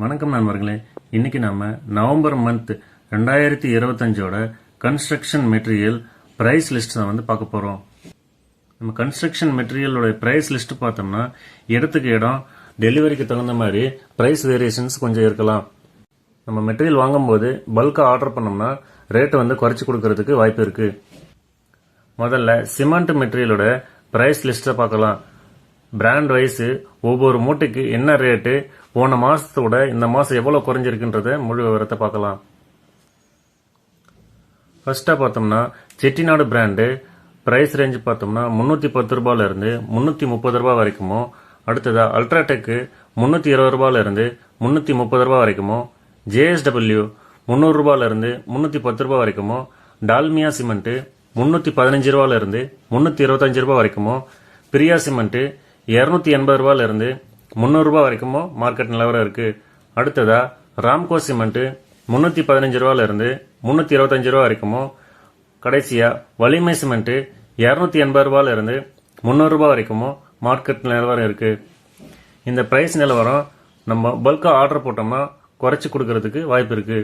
வணக்கம் நண்பர்களே. இன்னைக்கு நாம நவம்பர் மந்த் ரெண்டாயிரத்தி இருபத்தஞ்சோட கன்ஸ்ட்ரக்ஷன் மெட்டீரியல் ப்ரைஸ் லிஸ்ட் தான் வந்து பார்க்க போகிறோம் நம்ம கன்ஸ்ட்ரக்ஷன் மெட்டீரியலோட ப்ரைஸ் லிஸ்ட் பார்த்தோம்னா இடத்துக்கு இடம் டெலிவரிக்கு தகுந்த மாதிரி ப்ரைஸ் வேரியேஷன்ஸ் கொஞ்சம் இருக்கலாம். நம்ம மெட்டீரியல் வாங்கும்போது பல்காக ஆர்டர் பண்ணோம்னா ரேட்டை வந்து குறைச்சி கொடுக்கறதுக்கு வாய்ப்பு இருக்கு. முதல்ல சிமெண்ட் மெட்டீரியலோட ப்ரைஸ் லிஸ்ட்டை பார்க்கலாம். பிராண்ட் வைஸு ஒவ்வொரு மூட்டைக்கு என்ன ரேட்டு போன மாதத்தோட இந்த மாதம் எவ்வளோ குறைஞ்சிருக்குன்றத முழு விவரத்தை பார்க்கலாம். ஃபஸ்ட்டாக பார்த்தோம்னா செட்டிநாடு பிராண்டு ப்ரைஸ் ரேஞ்ச் பார்த்தோம்னா முந்நூற்றி பத்து ரூபாயிலேருந்து முந்நூற்றி முப்பது ரூபா வரைக்குமோ அடுத்ததாக அல்ட்ராடெக்கு முந்நூற்றி இருபது ரூபாயில இருந்து முந்நூற்றி முப்பது ரூபா வரைக்குமோ ஜேஎஸ்டபிள்யூ முந்நூறு இருந்து முந்நூற்றி பத்து ரூபா வரைக்குமோ டால்மியா சிமெண்ட்டு முந்நூற்றி பதினஞ்சு ரூபாயில இருந்து முந்நூற்றி இருபத்தஞ்சு ரூபா வரைக்குமோ பிரியா சிமெண்ட்டு இரநூத்தி எண்பது ரூபாயில முந்நூறுரூபா வரைக்குமோ மார்க்கெட் நிலவரம் இருக்குது அடுத்ததாக ராம்கோ சிமெண்ட்டு முந்நூற்றி பதினஞ்சு ரூபாலேருந்து முந்நூற்றி இருபத்தஞ்சு ரூபா வரைக்குமோ கடைசியாக வலிமை சிமெண்ட்டு இரநூத்தி எண்பது ரூபாலேருந்து முந்நூறுரூபா வரைக்குமோ மார்க்கெட் நிலவரம் இருக்குது இந்த ப்ரைஸ் நிலவரம் நம்ம பல்காக ஆர்டர் போட்டோம்னா குறைச்சி கொடுக்கறதுக்கு வாய்ப்பு இருக்குது